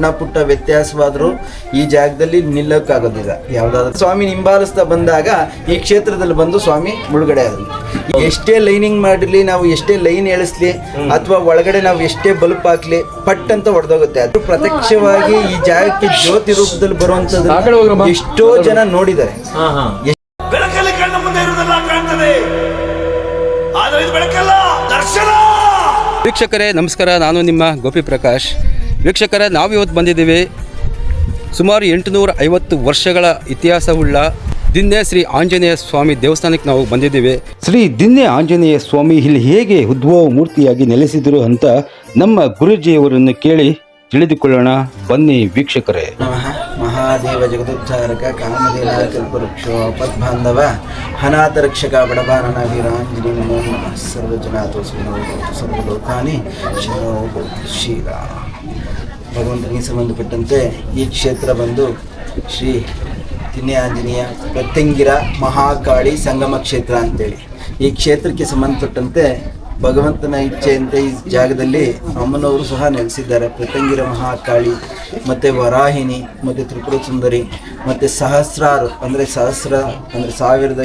ಸಣ್ಣ ಪುಟ್ಟ ವ್ಯತ್ಯಾಸವಾದರೂ ಈ ಜಾಗದಲ್ಲಿ ನಿಲ್ಲಕ್ಕಾಗೋದಿಲ್ಲ. ಯಾವ್ದಾದ್ರು ಸ್ವಾಮಿ ಹಿಂಬಾಲಿಸ್ತಾ ಬಂದಾಗ ಈ ಕ್ಷೇತ್ರದಲ್ಲಿ ಬಂದು ಸ್ವಾಮಿ ಮುಳುಗಡೆ ಆದ್ರು. ಎಷ್ಟೇ ಲೈನಿಂಗ್ ಮಾಡಲಿ ನಾವು ಎಷ್ಟೇ ಲೈನ್ ಎಳಿಸ್ಲಿ ಅಥವಾ ಒಳಗಡೆ ನಾವು ಎಷ್ಟೇ ಬಲ್ಪ್ ಹಾಕ್ಲಿ ಪಟ್ ಅಂತ ಹೊಡೆದೋಗುತ್ತೆ ಅದು ಪ್ರತ್ಯಕ್ಷವಾಗಿ ಈ ಜಾಗಕ್ಕೆ ಜ್ಯೋತಿ ರೂಪದಲ್ಲಿ ಬರುವಂತದ್ದು ಎಷ್ಟೋ ಜನ ನೋಡಿದ್ದಾರೆ. ಬೆಳಕಲ್ಲಿ ಕಣ್ಣ ಮುಂದೆ ಇರುವುದೆಲ್ಲ ಕಾಣ್ತದೆ. ಆದರೆ ಇದು ಬೆಳಕಲ್ಲ ದರ್ಶನ! ವೀಕ್ಷಕರೇ ನಮಸ್ಕಾರ. ನಾನು ನಿಮ್ಮ ಗೋಪಿ ಪ್ರಕಾಶ್ ವೀಕ್ಷಕರೇ ನಾವು ಇವತ್ತು ಬಂದಿದ್ದೀವಿ ಸುಮಾರು ಎಂಟುನೂರ ಐವತ್ತು ವರ್ಷಗಳ ಇತಿಹಾಸವುಳ್ಳ ದಿನ್ನೆ ಶ್ರೀ ಆಂಜನೇಯ ಸ್ವಾಮಿ ದೇವಸ್ಥಾನಕ್ಕೆ ನಾವು ಬಂದಿದ್ದೀವಿ. ಶ್ರೀ ದಿನ್ನೆ ಆಂಜನೇಯ ಸ್ವಾಮಿ ಇಲ್ಲಿ ಹೇಗೆ ಉದ್ಭವ ಮೂರ್ತಿಯಾಗಿ ನೆಲೆಸಿದರು ಅಂತ ನಮ್ಮ ಗುರುಜಿಯವರನ್ನು ಕೇಳಿ ತಿಳಿದುಕೊಳ್ಳೋಣ. ಬನ್ನಿ ವೀಕ್ಷಕರೇ. ನಮಃ. ಮಹಾದೇವ ಜಗದುದ್ಧಾರಕ ಕಾಮದೇವ ಕಲ್ಪವೃಕ್ಷೋ ಪದ್ಬಾಂಧವ ಹನಾಥ ರಕ್ಷಕ ಬಡಬಾನನ ವೀರಾಂಜಲಿ ನಮೋ ನಮಃ. ಸರ್ವಜನಾಥೋ ಸರ್ವಲೋಕಾನಿ ಶ್ರೀರಾಮ. ಭಗವಂತನಿಗೆ ಸಂಬಂಧಪಟ್ಟಂತೆ ಈ ಕ್ಷೇತ್ರ ಬಂದು ಶ್ರೀ ತಿನ್ನೆ ಆಂಜನೇಯ ಪ್ರತ್ಯಂಗಿರ ಮಹಾಕಾಳಿ ಸಂಗಮ ಕ್ಷೇತ್ರ ಅಂತೇಳಿ. ಈ ಕ್ಷೇತ್ರಕ್ಕೆ ಸಂಬಂಧಪಟ್ಟಂತೆ ಭಗವಂತನ ಇಚ್ಛೆಯಂತೆ ಈ ಜಾಗದಲ್ಲಿ ಅಮ್ಮನವರು ಸಹ ನೆಲೆಸಿದ್ದಾರೆ. ಪ್ರತಂಗಿರ ಮಹಾಕಾಳಿ, ಮತ್ತು ವರಾಹಿನಿ ಮತ್ತು ತ್ರಿಪುರ ಸುಂದರಿ ಮತ್ತು ಸಹಸ್ರಾರು, ಅಂದರೆ ಸಹಸ್ರ, ಅಂದರೆ ಸಾವಿರದ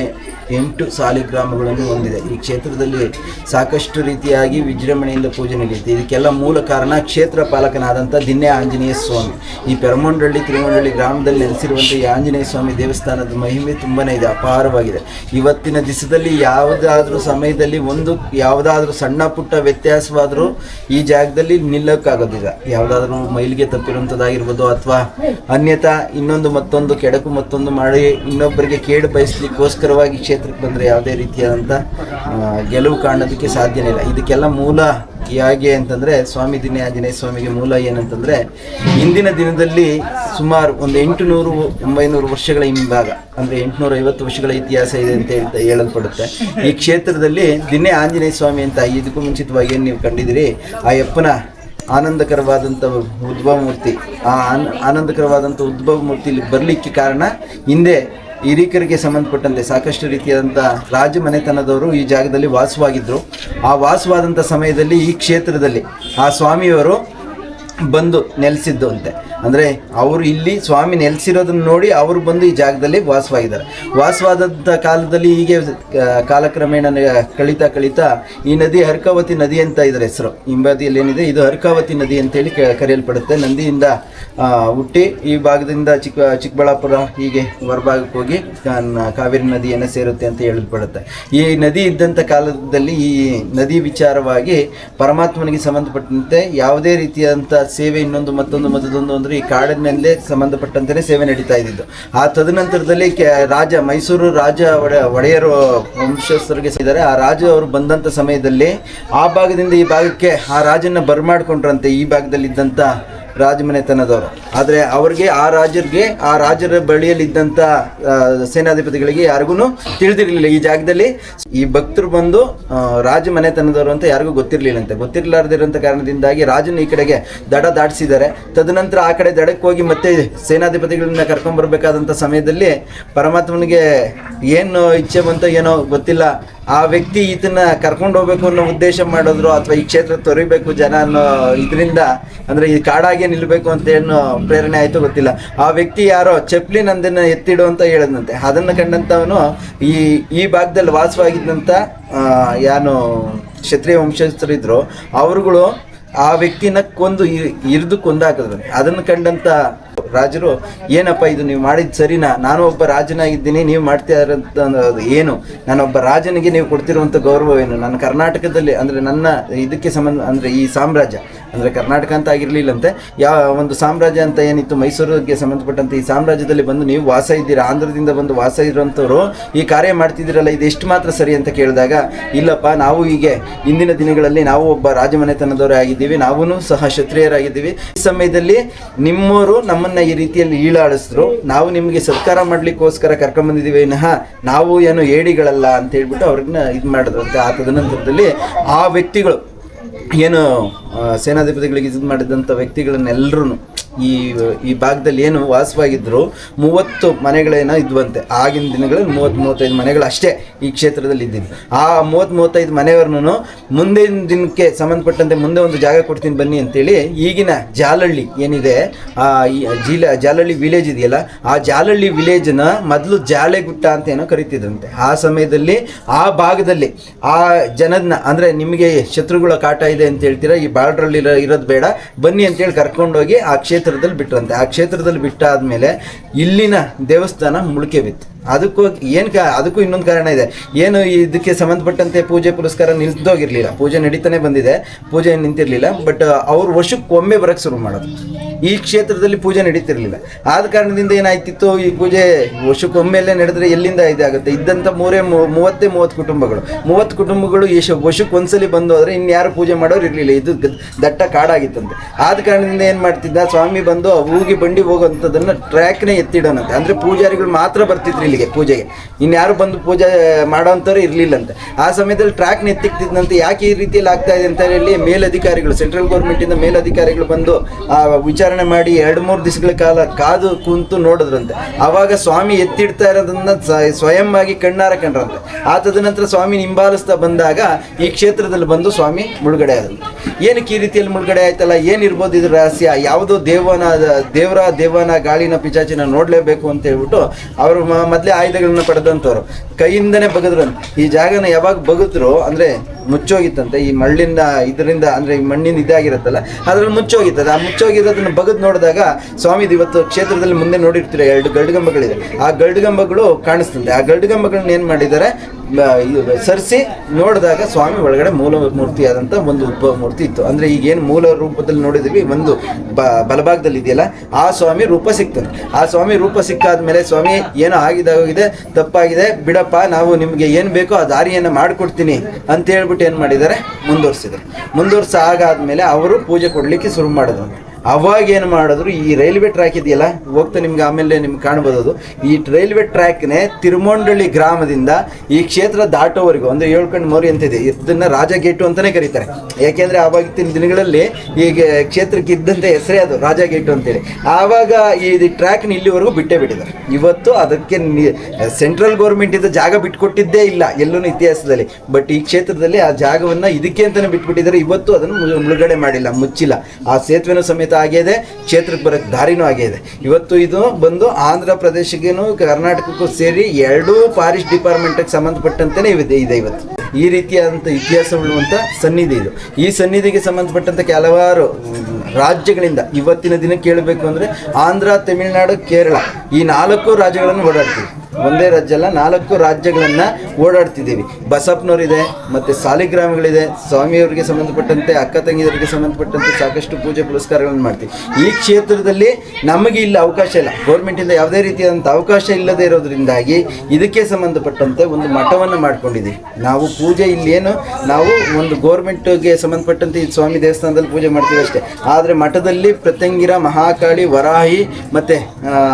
ಎಂಟು ಸಾಲಿಗ್ರಾಮಗಳನ್ನು ಹೊಂದಿದೆ. ಈ ಕ್ಷೇತ್ರದಲ್ಲಿ ಸಾಕಷ್ಟು ರೀತಿಯಾಗಿ ವಿಜೃಂಭಣೆಯಿಂದ ಪೂಜೆ ನಡೆಯುತ್ತೆ. ಇದಕ್ಕೆಲ್ಲ ಮೂಲ ಕಾರಣ ಕ್ಷೇತ್ರ ಪಾಲಕನಾದಂಥ ದಿನ್ನೆ ಆಂಜನೇಯ ಸ್ವಾಮಿ. ಈ ಪೆರಮಂಡಳ್ಳಿ, ತಿರುಮಂಡಳ್ಳಿ ಗ್ರಾಮದಲ್ಲಿ ನೆಲೆಸಿರುವಂಥ ಈ ಆಂಜನೇಯ ಸ್ವಾಮಿ ದೇವಸ್ಥಾನದ ಮಹಿಮೆ ತುಂಬಾ ಇದೆ, ಅಪಾರವಾಗಿದೆ. ಇವತ್ತಿನ ದಿವಸದಲ್ಲಿ ಯಾವುದಾದ್ರೂ ಸಮಯದಲ್ಲಿ ಒಂದು, ಯಾವುದಾದ್ರೂ ಸಣ್ಣ ಪುಟ್ಟ ವ್ಯತ್ಯಾಸವಾದರೂ ಈ ಜಾಗದಲ್ಲಿ ನಿಲ್ಲಕ್ಕಾಗೋದಿಲ್ಲ. ಯಾವುದಾದ್ರೂ ಮೈಲಿಗೆ ತಪ್ಪಿರುವಂಥದ್ದಾಗಿರ್ಬೋದು ಅಥವಾ ಅನ್ಯತಾ ಇನ್ನೊಂದು ಮತ್ತೊಂದು ಕೆಡಕು ಮತ್ತೊಂದು ಮಾಡಿ ಇನ್ನೊಬ್ಬರಿಗೆ ಕೇಡು ಬಯಸ್ಲಿಕ್ಕೋಸ್ಕರವಾಗಿ ಕ್ಷೇತ್ರಕ್ಕೆ ಬಂದರೆ ಯಾವುದೇ ರೀತಿಯಾದಂಥ ಗೆಲುವು ಕಾಣೋದಕ್ಕೆ ಸಾಧ್ಯನೇ ಇಲ್ಲ. ಇದಕ್ಕೆಲ್ಲ ಮೂಲ ಹೇಗೆ ಅಂತಂದರೆ ಸ್ವಾಮಿ ದಿನೇ ಆಂಜನೇಯ ಸ್ವಾಮಿಗೆ ಮೂಲ ಏನಂತಂದರೆ ಇಂದಿನ ದಿನದಲ್ಲಿ ಸುಮಾರು ಒಂದು ಎಂಟು ನೂರು ಒಂಬೈನೂರು ವರ್ಷಗಳ ಹಿಂಭಾಗ, ಅಂದರೆ ಎಂಟುನೂರ ಐವತ್ತು ವರ್ಷಗಳ ಇತಿಹಾಸ ಇದೆ ಅಂತ ಹೇಳ್ತಾ ಹೇಳಲ್ಪಡುತ್ತೆ. ಈ ಕ್ಷೇತ್ರದಲ್ಲಿ ದಿನೇ ಆಂಜನೇಯ ಸ್ವಾಮಿ ಅಂತ, ಇದಕ್ಕೂ ಮುಂಚಿತವಾಗಿ ಏನು ನೀವು ಕಂಡಿದ್ದೀರಿ? ಆ ಯಪ್ಪನ ಆನಂದಕರವಾದಂಥ ಉದ್ಭವ ಮೂರ್ತಿ ಆ ಆನ್- ಆನಂದಕರವಾದಂಥ ಉದ್ಭವ ಮೂರ್ತಿ ಇಲ್ಲಿ ಬರಲಿಕ್ಕೆ ಕಾರಣ ಹಿಂದೆ ಹಿರೀಕರಿಗೆ ಸಂಬಂಧಪಟ್ಟಂತೆ ಸಾಕಷ್ಟು ರೀತಿಯಾದಂಥ ರಾಜ ಮನೆತನದವರು ಈ ಜಾಗದಲ್ಲಿ ವಾಸವಾಗಿದ್ದರು ಆ ವಾಸವಾದಂಥ ಸಮಯದಲ್ಲಿ ಈ ಕ್ಷೇತ್ರದಲ್ಲಿ ಆ ಸ್ವಾಮಿಯವರು ಬಂದು ನೆಲೆಸಿದ್ದು ಅಂತೆ. ಅಂದರೆ ಅವರು ಇಲ್ಲಿ ಸ್ವಾಮಿ ನೆಲೆಸಿರೋದನ್ನು ನೋಡಿ ಅವರು ಬಂದು ಈ ಜಾಗದಲ್ಲಿ ವಾಸವಾಗಿದ್ದಾರೆ. ವಾಸವಾದಂಥ ಕಾಲದಲ್ಲಿ ಹೀಗೆ ಕಾಲಕ್ರಮೇಣ ಕಳೀತಾ ಕಳೀತಾ ಈ ನದಿ ಹರ್ಕಾವತಿ ನದಿ ಅಂತ ಇದರ ಹೆಸರು. ಹಿಂಬದಿಯಲ್ಲಿ ಏನಿದೆ? ಇದು ಹರ್ಕಾವತಿ ನದಿ ಅಂತೇಳಿ ಕರೆಯಲ್ಪಡುತ್ತೆ. ನಂದಿಯಿಂದ ಹುಟ್ಟಿ ಈ ಭಾಗದಿಂದ ಚಿಕ್ಕ, ಚಿಕ್ಕಬಳ್ಳಾಪುರ ಹೀಗೆ ಹೊರಭಾಗಕ್ಕೆ ಹೋಗಿ ಕಾವೇರಿ ನದಿಯನ್ನು ಸೇರುತ್ತೆ ಅಂತ ಹೇಳಲ್ಪಡುತ್ತೆ. ಈ ನದಿ ಇದ್ದಂಥ ಕಾಲದಲ್ಲಿ ಈ ನದಿ ವಿಚಾರವಾಗಿ ಪರಮಾತ್ಮನಿಗೆ ಸಂಬಂಧಪಟ್ಟಂತೆ ಯಾವುದೇ ರೀತಿಯಾದಂಥ ಸೇವೆ ಇನ್ನೊಂದು ಮತ್ತೊಂದು ಮತ್ತೊಂದು ಅಂದರೆ ಈ ಕಾಡಿನಲ್ಲೇ ಸಂಬಂಧಪಟ್ಟಂತೆ ಸೇವೆ ನಡೀತಾ ಇದ್ದಿದ್ದು. ಆ ತದನಂತರದಲ್ಲಿ ರಾಜ, ಮೈಸೂರು ರಾಜ ಒಡೆ, ಒಡೆಯರು ವಂಶಸ್ಥರಿಗೆ ಸೇರಿದ್ದಾರೆ. ಆ ರಾಜ ಅವರು ಬಂದಂಥ ಸಮಯದಲ್ಲಿ ಆ ಭಾಗದಿಂದ ಈ ಭಾಗಕ್ಕೆ ಆ ರಾಜನ ಬರ್ಮಾಡ್ಕೊಂಡ್ರಂತೆ ಈ ಭಾಗದಲ್ಲಿದ್ದಂಥ ರಾಜಮನೆತನದವರು. ಆದರೆ ಅವ್ರಿಗೆ ಆ ರಾಜರಿಗೆ, ಆ ರಾಜರ ಬಳಿಯಲ್ಲಿದ್ದಂಥ ಸೇನಾಧಿಪತಿಗಳಿಗೆ ಯಾರಿಗೂ ತಿಳಿದಿರಲಿಲ್ಲ. ಈ ಜಾಗದಲ್ಲಿ ಈ ಭಕ್ತರು ಬಂದು ರಾಜಮನೆತನದವರು ರಾಜ ಮನೆತನದವರು ಅಂತ ಯಾರಿಗೂ ಗೊತ್ತಿರಲಿಲ್ಲಂತೆ. ಗೊತ್ತಿರಲಾರ್ದಿರೋಂಥ ಕಾರಣದಿಂದಾಗಿ ರಾಜನ ಈ ಕಡೆಗೆ ದಡ ದಾಟಿಸಿದ್ದಾರೆ. ತದನಂತರ ಆ ಕಡೆ ದಡಕ್ಕೆ ಹೋಗಿ ಮತ್ತೆ ಸೇನಾಧಿಪತಿಗಳನ್ನ ಕರ್ಕೊಂಡ್ಬರ್ಬೇಕಾದಂಥ ಸಮಯದಲ್ಲಿ ಪರಮಾತ್ಮನಿಗೆ ಏನು ಇಚ್ಛೆ ಬಂತೋ ಏನೋ ಗೊತ್ತಿಲ್ಲ. ಆ ವ್ಯಕ್ತಿ ಈತನ ಕರ್ಕೊಂಡು ಹೋಗ್ಬೇಕು ಅನ್ನೋ ಉದ್ದೇಶ ಮಾಡಿದ್ರು ಅಥವಾ ಈ ಕ್ಷೇತ್ರ ತೊರಿಬೇಕು ಜನ ಅನ್ನೋ ಇದರಿಂದ, ಅಂದ್ರೆ ಈ ಕಾಡಾಗೆ ನಿಲ್ಬೇಕು ಅಂತ ಏನು ಪ್ರೇರಣೆ ಆಯ್ತು ಗೊತ್ತಿಲ್ಲ. ಆ ವ್ಯಕ್ತಿ ಯಾರೋ ಚಪ್ಲಿ ನಂದನ್ನ ಎತ್ತಿಡು ಅಂತ ಹೇಳದಂತೆ ಅದನ್ನ ಕಂಡಂತವನು ಈ ಈ ಭಾಗದಲ್ಲಿ ವಾಸವಾಗಿದ್ದಂತ ಯಾನು ಕ್ಷತ್ರಿಯ ವಂಶಸ್ಥರಿದ್ರು ಅವರುಗಳು ಆ ವ್ಯಕ್ತಿನ ಕೊಂದು ಇರಿದು ಕೊಂದಾಕಿದ್ರು. ಅದನ್ನು ಕಂಡಂತ ರಾಜರು, ಏನಪ್ಪ ಇದು ನೀವು ಮಾಡಿದ ಸರಿನಾ? ನಾನು ಒಬ್ಬ ರಾಜನಾಗಿದ್ದೀನಿ, ನೀವು ಮಾಡ್ತಾ ಅಂತ ಏನು? ನಾನೊಬ್ಬ ರಾಜನಿಗೆ ನೀವು ಕೊಡ್ತಿರುವಂಥ ಗೌರವವೇನು? ನಾನು ಕರ್ನಾಟಕದಲ್ಲಿ ಅಂದರೆ ನನ್ನ ಇದಕ್ಕೆ ಸಂಬಂಧ ಅಂದರೆ ಈ ಸಾಮ್ರಾಜ್ಯ ಅಂದರೆ ಕರ್ನಾಟಕ ಅಂತ ಆಗಿರಲಿಲ್ಲಂತೆ, ಯಾವ ಒಂದು ಸಾಮ್ರಾಜ್ಯ ಅಂತ ಏನಿತ್ತು, ಮೈಸೂರಿಗೆ ಸಂಬಂಧಪಟ್ಟಂತೆ ಈ ಸಾಮ್ರಾಜ್ಯದಲ್ಲಿ ಬಂದು ನೀವು ವಾಸ ಇದ್ದೀರಾ? ಆಂಧ್ರದಿಂದ ಬಂದು ವಾಸ ಇರುವಂಥವ್ರು ಈ ಕಾರ್ಯ ಮಾಡ್ತಿದ್ದೀರಲ್ಲ, ಇದು ಎಷ್ಟು ಮಾತ್ರ ಸರಿ ಅಂತ ಕೇಳಿದಾಗ, ಇಲ್ಲಪ್ಪ, ನಾವು ಹೀಗೆ ಇಂದಿನ ದಿನಗಳಲ್ಲಿ ನಾವು ಒಬ್ಬ ರಾಜಮನೆತನದವರೇ ಆಗಿದ್ದೀವಿ ನಾವೂ ಸಹ ಕ್ಷತ್ರಿಯರಾಗಿದ್ದೀವಿ. ಈ ಸಮಯದಲ್ಲಿ ನಿಮ್ಮವರು ನಮ್ಮನ್ನು ಈ ರೀತಿಯಲ್ಲಿ ಈಳಾಡಿಸಿದ್ರು. ನಾವು ನಿಮಗೆ ಸತ್ಕಾರ ಮಾಡಲಿಕ್ಕೋಸ್ಕರ ಕರ್ಕೊಂಬಂದಿದ್ದೀವಿ ವಿನಃ ನಾವು ಏನು ಏಡಿಗಳಲ್ಲ ಅಂತ ಹೇಳ್ಬಿಟ್ಟು ಅವ್ರನ್ನ ಇದು ಮಾಡಿದ್ರು ಅಂತ ಆ ತದನಂತರದಲ್ಲಿ ಆ ವ್ಯಕ್ತಿಗಳು. ಏನು ಸೇನಾಧಿಪತಿಗಳಿಗೆ ಇದು ಮಾಡಿದಂಥ ವ್ಯಕ್ತಿಗಳನ್ನೆಲ್ಲರೂ ಈ ಈ ಭಾಗದಲ್ಲಿ ಏನು ವಾಸವಾಗಿದ್ರು ಮೂವತ್ತು ಮನೆಗಳೇನೋ ಇದ್ವಂತೆ. ಆಗಿನ ದಿನಗಳಲ್ಲಿ ಮೂವತ್ತು, ಮೂವತ್ತೈದು ಮನೆಗಳು ಅಷ್ಟೇ ಈ ಕ್ಷೇತ್ರದಲ್ಲಿ ಇದ್ದಿದ್ದು. ಆ ಮೂವತ್ತು, ಮೂವತ್ತೈದು ಮನೆಯವ್ರನ್ನೂ ಮುಂದಿನ ದಿನಕ್ಕೆ ಸಂಬಂಧಪಟ್ಟಂತೆ ಮುಂದೆ ಒಂದು ಜಾಗ ಕೊಡ್ತೀನಿ ಬನ್ನಿ ಅಂತೇಳಿ ಈಗಿನ ಜಾಲಹಳ್ಳಿ ಏನಿದೆ, ಆ ಜೀಲ ಜಾಲಹಳ್ಳಿ ವಿಲೇಜ್ ಇದೆಯಲ್ಲ, ಆ ಜಾಲಹಳ್ಳಿ ವಿಲೇಜ್ನ ಮೊದಲು ಜಾಲೆಗುಟ್ಟ ಅಂತ ಏನೋ ಕರಿತಿದ್ರಂತೆ. ಆ ಸಮಯದಲ್ಲಿ ಆ ಭಾಗದಲ್ಲಿ ಆ ಜನದನ್ನ ಅಂದರೆ ನಿಮಗೆ ಶತ್ರುಗಳ ಕಾಟ ಇದೆ ಅಂತ ಹೇಳ್ತೀರಾ, ಈ ಬಾರ್ಡ್ರಲ್ಲಿ ಇರೋ ಇರೋದು ಬೇಡ, ಬನ್ನಿ ಅಂತೇಳಿ ಕರ್ಕೊಂಡೋಗಿ ಆ ಕ್ಷೇತ್ರದಲ್ಲಿ ಬಿಟ್ರಂತೆ ಆ ಕ್ಷೇತ್ರದಲ್ಲಿ ಬಿಟ್ಟಾದ್ಮೇಲೆ ಇಲ್ಲಿನ ದೇವಸ್ಥಾನ ಮುಳುಕೆ ಬಿತ್ತು. ಅದಕ್ಕೂ ಏನು ಕಾ, ಅದಕ್ಕೂ ಇನ್ನೊಂದು ಕಾರಣ ಇದೆ. ಏನು ಇದಕ್ಕೆ ಸಂಬಂಧಪಟ್ಟಂತೆ ಪೂಜೆ ಪುರಸ್ಕಾರ ನಿಲ್ದೋಗಿರಲಿಲ್ಲ. ಪೂಜೆ ನಡೀತಾನೆ ಬಂದಿದೆ. ಪೂಜೆ ನಿಂತಿರಲಿಲ್ಲ. ಬಟ್ ಅವ್ರು ವರ್ಷಕ್ಕೆ ಒಮ್ಮೆ ಬರಕ್ಕೆ ಶುರು ಮಾಡೋದು. ಈ ಕ್ಷೇತ್ರದಲ್ಲಿ ಪೂಜೆ ನಡೀತಿರ್ಲಿಲ್ಲ. ಆದ ಕಾರಣದಿಂದ ಏನಾಯ್ತಿತ್ತು? ಈ ಪೂಜೆ ವರ್ಷಕ್ಕೊಮ್ಮೆಲ್ಲೇ ನಡೆದ್ರೆ ಎಲ್ಲಿಂದ ಇದಾಗುತ್ತೆ ಇದ್ದಂಥ ಮೂರೇ ಮೂವತ್ತೇ ಮೂವತ್ತು ಕುಟುಂಬಗಳು. ಮೂವತ್ತು ಕುಟುಂಬಗಳು ಈ ವರ್ಷಕ್ಕೆ ಒಂದ್ಸಲಿ ಬಂದು ಹೋದ್ರೆ ಇನ್ಯಾರು ಪೂಜೆ ಮಾಡೋರು ಇರಲಿಲ್ಲ. ಇದು ದಟ್ಟ ಕಾಡಾಗಿತ್ತಂತೆ. ಆದ ಕಾರಣದಿಂದ ಏನು ಮಾಡ್ತಿದ್ದ? ಸ್ವಾಮಿ ಬಂದು ಹೂಗಿ ಬಂಡಿ ಹೋಗುವಂಥದ್ದನ್ನ ಟ್ರ್ಯಾಕ್ನೇ ಎತ್ತಿಡೋಣಂತೆ ಅಂದರೆ ಪೂಜಾರಿಗಳು ಮಾತ್ರ ಬರ್ತಿದ್ರು ಇಲ್ಲಿಗೆ ಪೂಜೆಗೆ. ಇನ್ಯಾರು ಬಂದು ಪೂಜೆ ಮಾಡೋವಂಥವ್ರು ಇರಲಿಲ್ಲಂತೆ. ಆ ಸಮಯದಲ್ಲಿ ಟ್ರ್ಯಾಕ್ನ ಎತ್ತಿಕ್ತಿದ್ದಂತೆ ಯಾಕೆ ಈ ರೀತಿಯಲ್ಲಿ ಆಗ್ತಾ ಇದೆ ಅಂತ ಹೇಳಿ ಮೇಲಧಿಕಾರಿಗಳು, ಸೆಂಟ್ರಲ್ ಗೌರ್ಮೆಂಟಿಂದ ಮೇಲಧಿಕಾರಿಗಳು ಬಂದು ಆ ವಿಚಾರಣೆ ಮಾಡಿ ಎರಡು ಮೂರು ದಿವಸಗಳ ಕಾಲ ಕಾದು ಕುಂತು ನೋಡಿದ್ರಂತೆ. ಆವಾಗ ಸ್ವಾಮಿ ಎತ್ತಿಡ್ತಾ ಇರೋದನ್ನ ಸ್ವಯಂ ಆಗಿ ಕಣ್ಣಾರ ಕಂಡ್ರಂತೆ. ಆ ತದನಂತರ ಸ್ವಾಮಿ ನಿಂಬಾಲಿಸ್ತಾ ಬಂದಾಗ ಈ ಕ್ಷೇತ್ರದಲ್ಲಿ ಬಂದು ಸ್ವಾಮಿ ಮುಳುಗಡೆ ಆದ್ರು ಏನಕ್ಕೆ ಈ ರೀತಿಯಲ್ಲಿ ಮುಳುಗಡೆ ಆಯ್ತಲ್ಲ? ಏನಿರ್ಬೋದು ಇದ್ರ ರಹಸ್ಯ? ಯಾವುದೋ ದೇವನ, ದೇವರ ದೇವನ ಗಾಳಿನ ಪಿಚಾಚಿನ ನೋಡಲೇಬೇಕು ಅಂತ ಹೇಳ್ಬಿಟ್ಟು ಅವರು ಮೊದಲೇ ಆಯುಧಗಳನ್ನ ಪಡೆದಂಥವ್ರು ಕೈಯಿಂದನೇ ಬಗದ್ರಂತೆ. ಈ ಜಾಗನ ಯಾವಾಗ ಬಗದ್ರು ಅಂದರೆ ಮುಚ್ಚೋಗಿತ್ತಂತೆ, ಈ ಮಳ್ಳಿಂದ, ಇದರಿಂದ, ಅಂದರೆ ಈ ಮಣ್ಣಿಂದ ಇದಾಗಿರುತ್ತಲ್ಲ, ಅದ್ರಲ್ಲಿ ಮುಚ್ಚೋಗಿತ್ತದ ಆ ಮುಚ್ಚೋಗಿರೋದನ್ನ ಬಗದ್ ನೋಡಿದಾಗ ಸ್ವಾಮಿದು ಇವತ್ತು ಕ್ಷೇತ್ರದಲ್ಲಿ ಮುಂದೆ ನೋಡಿರ್ತೀರ, ಎರಡು ಗಂಬಗಳಿದೆ ಆ ಗರುಡುಗಂಬಗಳು ಕಾಣಿಸ್ತಂತೆ. ಆ ಗರುಡುಗಂಬಗಳನ್ನ ಏನು ಮಾಡಿದ್ದಾರೆ? ಸರಿಸಿ ನೋಡಿದಾಗ ಸ್ವಾಮಿ ಒಳಗಡೆ ಮೂಲ ಮೂರ್ತಿಯಾದಂಥ ಒಂದು ಉದ್ಭವ ಮೂರ್ತಿ ಇತ್ತು. ಅಂದರೆ ಈಗೇನು ಮೂಲ ರೂಪದಲ್ಲಿ ನೋಡಿದ್ವಿ, ಒಂದು ಬ, ಬಲಭಾಗದಲ್ಲಿ ಇದೆಯಲ್ಲ, ಆ ಸ್ವಾಮಿ ರೂಪ ಸಿಗ್ತದೆ ಆ ಸ್ವಾಮಿ ರೂಪ ಸಿಕ್ಕಾದ್ಮೇಲೆ ಸ್ವಾಮಿ ಏನೋ ಆಗಿದಾಗಿದೆ, ತಪ್ಪಾಗಿದೆ, ಬಿಡಪ್ಪ, ನಾವು ನಿಮಗೆ ಏನು ಬೇಕೋ ಆ ದಾರಿಯನ್ನು ಮಾಡಿಕೊಡ್ತೀನಿ ಅಂತ ಹೇಳ್ಬಿಟ್ಟು ಏನು ಮಾಡಿದ್ದಾರೆ? ಮುಂದುವರ್ಸಿದ್ರು. ಮುಂದುವರ್ಸ ಆಗಾದ್ಮೇಲೆ ಅವರು ಪೂಜೆ ಕೊಡಲಿಕ್ಕೆ ಶುರು ಮಾಡಿದ್ರು. ಅವಾಗ ಏನು ಮಾಡಿದ್ರು, ಈ ರೈಲ್ವೆ ಟ್ರ್ಯಾಕ್ ಇದೆಯಲ್ಲ, ಹೋಗ್ತಾ ನಿಮ್ಗೆ ಆಮೇಲೆ ನಿಮ್ಗೆ ಕಾಣ್ಬೋದು ಈ ರೈಲ್ವೆ ಟ್ರ್ಯಾಕ್ನೇ ತಿರುಮೊಂಡಳ್ಳಿ ಗ್ರಾಮದಿಂದ ಈ ಕ್ಷೇತ್ರ ದಾಟೋವರೆಗೂ, ಅಂದರೆ ಏಳ್ಕಂಡು ಮೋರಿ ಅಂತಿದೆ ಇದನ್ನ ರಾಜ ಗೇಟು ಅಂತಾನೆ ಕರೀತಾರೆ. ಯಾಕೆಂದ್ರೆ ಆವಾಗಿನ ದಿನಗಳಲ್ಲಿ ಈ ಕ್ಷೇತ್ರಕ್ಕೆ ಇದ್ದಂತೆ ಹೆಸರೇ ಅದು, ರಾಜ ಗೇಟು ಅಂತೇಳಿ. ಆವಾಗ ಈ ಟ್ರ್ಯಾಕ್ನ ಇಲ್ಲಿವರೆಗೂ ಬಿಟ್ಟೇ ಬಿಟ್ಟಿದ್ದಾರೆ. ಇವತ್ತು ಅದಕ್ಕೆ ಸೆಂಟ್ರಲ್ ಗೌರ್ಮೆಂಟಿಂದ ಜಾಗ ಬಿಟ್ಕೊಟ್ಟಿದ್ದೇ ಇಲ್ಲ ಎಲ್ಲೂ ಇತಿಹಾಸದಲ್ಲಿ. ಬಟ್ ಈ ಕ್ಷೇತ್ರದಲ್ಲಿ ಆ ಜಾಗವನ್ನ ಇದಕ್ಕೆ ಅಂತಾನೆ ಬಿಟ್ಬಿಟ್ಟಿದ್ದಾರೆ, ಇವತ್ತು ಅದನ್ನು ಮುಳುಗಡೆ ಮಾಡಿಲ್ಲ, ಮುಚ್ಚಿಲ್ಲ. ಆ ಸೇತುವೆನೂ ಸಮೇತ ಆಗಿದೆ ಕ್ಷೇತ್ರಕ್ಕೆ ಬರೋಕ್ಕೆ ದಾರಿನೂ ಆಗಿದೆ ಇವತ್ತು ಇದು ಬಂದು ಆಂಧ್ರ ಪ್ರದೇಶಕ್ಕೇನು ಕರ್ನಾಟಕಕ್ಕೂ ಸೇರಿ ಎರಡೂ ಫಾರೆಸ್ಟ್ ಡಿಪಾರ್ಟ್ಮೆಂಟ್ಗೆ ಸಂಬಂಧಪಟ್ಟಂತೆಯೇ ಇದೆ ಇದೆ ಇವತ್ತು. ಈ ರೀತಿಯಾದಂಥ ಇತಿಹಾಸ ಉಳ್ಳುವಂಥ ಸನ್ನಿಧಿ ಇದು. ಈ ಸನ್ನಿಧಿಗೆ ಸಂಬಂಧಪಟ್ಟಂತೆ ಕೆಲವಾರು ರಾಜ್ಯಗಳಿಂದ ಇವತ್ತಿನ ದಿನ ಕೇಳಬೇಕು ಅಂದರೆ ಆಂಧ್ರ, ತಮಿಳುನಾಡು, ಕೇರಳ ಈ ನಾಲ್ಕು ರಾಜ್ಯಗಳನ್ನು ಓಡಾಡ್ತೀವಿ. ಒಂದೇ ರಾಜ್ಯ ಅಲ್ಲ ನಾಲ್ಕು ರಾಜ್ಯಗಳನ್ನ ಓಡಾಡ್ತಿದ್ದೀವಿ. ಬಸಪ್ಪನವರಿದೆ, ಮತ್ತೆ ಸಾಲಿಗ್ರಾಮಗಳಿದೆ, ಸ್ವಾಮಿಯವರಿಗೆ ಸಂಬಂಧಪಟ್ಟಂತೆ, ಅಕ್ಕ ತಂಗಿಯರಿಗೆ ಸಂಬಂಧಪಟ್ಟಂತೆ ಸಾಕಷ್ಟು ಪೂಜೆ ಪುರಸ್ಕಾರಗಳನ್ನು ಮಾಡ್ತೀವಿ. ಈ ಕ್ಷೇತ್ರದಲ್ಲಿ ನಮಗೆ ಇಲ್ಲಿ, ಅವಕಾಶ ಇಲ್ಲ. ಗೌರ್ಮೆಂಟಿಂದ ಯಾವುದೇ ರೀತಿಯಾದಂಥ ಅವಕಾಶ ಇಲ್ಲದೆ ಇರೋದ್ರಿಂದಾಗಿ ಇದಕ್ಕೆ ಸಂಬಂಧಪಟ್ಟಂತೆ ಒಂದು ಮಠವನ್ನು ಮಾಡ್ಕೊಂಡಿದ್ದೀವಿ. ನಾವು ಪೂಜೆ ಇಲ್ಲೇನು ನಾವು ಒಂದು ಗೋರ್ಮೆಂಟ್ಗೆ ಸಂಬಂಧಪಟ್ಟಂತೆ ಈ ಸ್ವಾಮಿ ದೇವಸ್ಥಾನದಲ್ಲಿ ಪೂಜೆ ಮಾಡ್ತೀವಿ ಅಷ್ಟೇ. ಆದರೆ ಮಠದಲ್ಲಿ ಪ್ರತ್ಯಂಗಿರ, ಮಹಾಕಾಳಿ, ವರಾಹಿ, ಮತ್ತೆ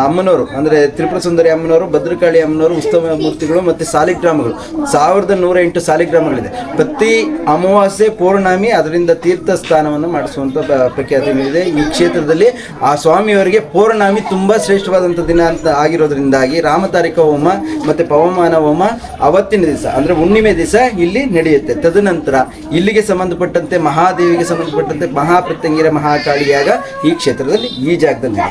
ಅಮ್ಮನವರು ಅಂದರೆ ತ್ರಿಪುರ ಸುಂದರಿ ಅಮ್ಮನವರು ಭದ್ರಕಾಳಿ ಅಮ್ಮನವರು ಉತ್ಸವ ಮೂರ್ತಿಗಳು ಮತ್ತು ಸಾಲಿಗ್ರಾಮಗಳು. ಸಾವಿರದ ನೂರ ಎಂಟು ಸಾಲಿಗ್ರಾಮಗಳಿದೆ. ಪ್ರತಿ ಅಮಾವಾಸ್ಯೆ ಪೂರ್ಣಾಮಿ ಅದರಿಂದ ತೀರ್ಥ ಸ್ಥಾನವನ್ನು ಮಾಡಿಸುವಂಥ ಪ್ರಖ್ಯಾತಿ ಈ ಕ್ಷೇತ್ರದಲ್ಲಿ ಆ ಸ್ವಾಮಿಯವರಿಗೆ ಪೂರ್ಣಾಮಿ ತುಂಬ ಶ್ರೇಷ್ಠವಾದಂಥ ದಿನ ಅಂತ ಆಗಿರೋದ್ರಿಂದಾಗಿ ರಾಮತಾರಿಕ ಹೋಮ ಮತ್ತು ಪವಮಾನ ಹೋಮ ಅವತ್ತಿನ ದಿವಸ, ಅಂದರೆ ಹುಣ್ಣಿಮೆ ದಿವಸ ಇಲ್ಲಿ ನಡೆಯುತ್ತೆ. ತದನಂತರ ಇಲ್ಲಿಗೆ ಸಂಬಂಧಪಟ್ಟಂತೆ ಮಹಾದೇವಿಗೆ ಸಂಬಂಧಪಟ್ಟಂತೆ ಮಹಾಪ್ರತ್ಯಂಗಿರ ಮಹಾಕಾಳಿಯಾಗ ಈ ಕ್ಷೇತ್ರದಲ್ಲಿ ಈ ಜಾಗದಲ್ಲಿ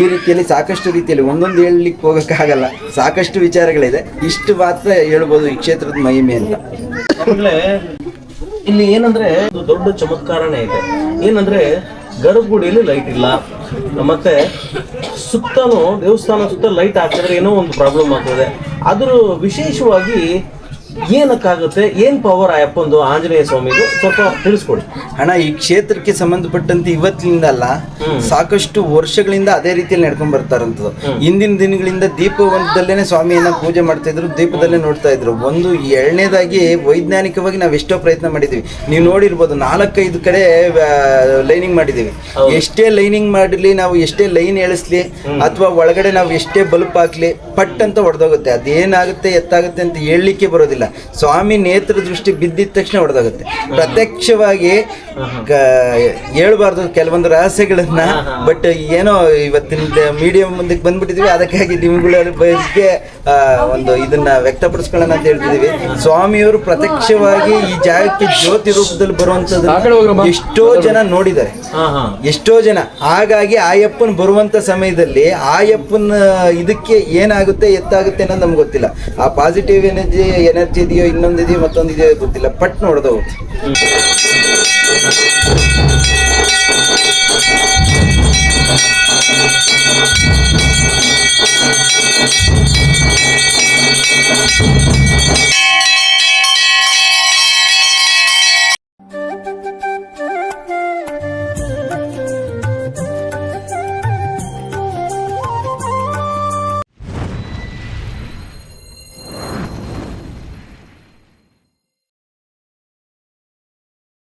ಈ ರೀತಿಯಲ್ಲಿ ಸಾಕಷ್ಟು ರೀತಿಯಲ್ಲಿ ಒಂದೊಂದು ಹೇಳಲಿಕ್ಕೆ ಹೋಗೋಕ್ಕಾಗಲ್ಲ. ಸಾಕಷ್ಟು ವಿಚಾರಗಳಿದೆ. ಇಷ್ಟು ಮಾತ್ರ ಹೇಳ್ಬೋದು ಈ ಕ್ಷೇತ್ರದ ಮಹಿಮೆ ಅಂತ. ಇಲ್ಲಿ ಏನಂದ್ರೆ ಒಂದು ದೊಡ್ಡ ಚಮತ್ಕಾರನೇ ಇದೆ. ಏನಂದ್ರೆ ಗರ್ಭಗುಡಿಯಲ್ಲಿ ಲೈಟ್ ಇಲ್ಲ. ಮತ್ತೆ ಸುತ್ತಲೂ ದೇವಸ್ಥಾನ ಸುತ್ತ ಲೈಟ್ ಹಾಕಿದ್ರೆ ಏನೋ ಒಂದು ಪ್ರಾಬ್ಲಮ್ ಆಗ್ತದೆ. ಆದರೂ ವಿಶೇಷವಾಗಿ ಏನಕ್ಕಾಗುತ್ತೆ? ಏನ್ ಪವರ್ ಅಯ್ಯಪ್ಪಂದು ಆಂಜನೇಯ ಸ್ವಾಮಿದು ಸ್ವಲ್ಪ ತಿಳಿಸ್ಕೊಡಿ. ಹಣ ಈ ಕ್ಷೇತ್ರಕ್ಕೆ ಸಂಬಂಧಪಟ್ಟಂತೆ ಇವತ್ತಿನಿಂದ ಅಲ್ಲ ಸಾಕಷ್ಟು ವರ್ಷಗಳಿಂದ ಅದೇ ರೀತಿಯಲ್ಲಿ ನಡ್ಕೊಂಡ್ ಬರ್ತಾರಂತದ್ದು. ಹಿಂದಿನ ದಿನಗಳಿಂದ ದೀಪವಂತದಲ್ಲೇನೆ ಸ್ವಾಮಿಯನ್ನ ಪೂಜೆ ಮಾಡ್ತಾ ಇದ್ರು ದೀಪದಲ್ಲೇ ನೋಡ್ತಾ ಇದ್ರು. ಒಂದು ಎರಡನೇದಾಗಿ ವೈಜ್ಞಾನಿಕವಾಗಿ ನಾವು ಎಷ್ಟೋ ಪ್ರಯತ್ನ ಮಾಡಿದೀವಿ. ನೀವು ನೋಡಿರ್ಬೋದು ನಾಲ್ಕೈದು ಕಡೆ ಲೈನಿಂಗ್ ಮಾಡಿದೀವಿ. ಎಷ್ಟೇ ಲೈನಿಂಗ್ ಮಾಡಲಿ ನಾವು ಎಷ್ಟೇ ಲೈನ್ ಎಳಿಸ್ಲಿ ಅಥವಾ ಒಳಗಡೆ ನಾವು ಎಷ್ಟೇ ಬಲ್ಪ್ ಹಾಕ್ಲಿ ಪಟ್ ಅಂತ ಹೊಡೆದೋಗುತ್ತೆ ಅದೇನಾಗುತ್ತೆ ಎತ್ತಾಗುತ್ತೆ ಅಂತ ಹೇಳಲಿಕ್ಕೆ ಬರೋದಿಲ್ಲ. ಸ್ವಾಮಿ ನೇತ್ರ ದೃಷ್ಟಿ ಬಿದ್ದಿದ ತಕ್ಷಣ ಹೊಡೆದಾಗುತ್ತೆ. ಪ್ರತ್ಯಕ್ಷವಾಗಿ ಹೇಳ್ಬಾರ್ದು ಕೆಲವೊಂದು ರಹಸ್ಯಗಳನ್ನ ಬಟ್ ಏನೋ ಇವತ್ತಿನ ಮೀಡಿಯಂ ಮುಂದಕ್ಕೆ ಬಂದ್ಬಿಟ್ಟಿದೀವಿ ಅದಕ್ಕಾಗಿ ನಿಮ್ಗಳ ಬಗ್ಗೆ ಒಂದು ಇದನ್ನ ವ್ಯಕ್ತಪಡಿಸ್ಕೊಳ್ಳೋಣ ಅಂತ ಹೇಳ್ತಿದೀವಿ ಸ್ವಾಮಿಯವರು ಪ್ರತ್ಯಕ್ಷವಾಗಿ ಈ ಜಾಗಕ್ಕೆ ಜ್ಯೋತಿ ರೂಪದಲ್ಲಿ ಬರುವಂತದ್ದು ಎಷ್ಟೋ ಜನ ನೋಡಿದ್ದಾರೆ. ಎಷ್ಟೋ ಜನ. ಹಾಗಾಗಿ ಆಯಪ್ಪನ್ ಬರುವಂತ ಸಮಯದಲ್ಲಿ ಆಯಪ್ಪನ ಇದಕ್ಕೆ ಏನಾಗುತ್ತೆ ಎತ್ತಾಗುತ್ತೆ ಅನ್ನೋದು ನಮ್ಗೆ ಗೊತ್ತಿಲ್ಲ. ಆ ಪಾಸಿಟಿವ್ ಎನರ್ಜಿ ಎನರ್ಜಿ ಇದೆಯೋ ಇನ್ನೊಂದಿದೆಯೋ ಮತ್ತೊಂದಿದೆಯೋ ಗೊತ್ತಿಲ್ಲ ಪಟ್ ನೋಡ್ದವು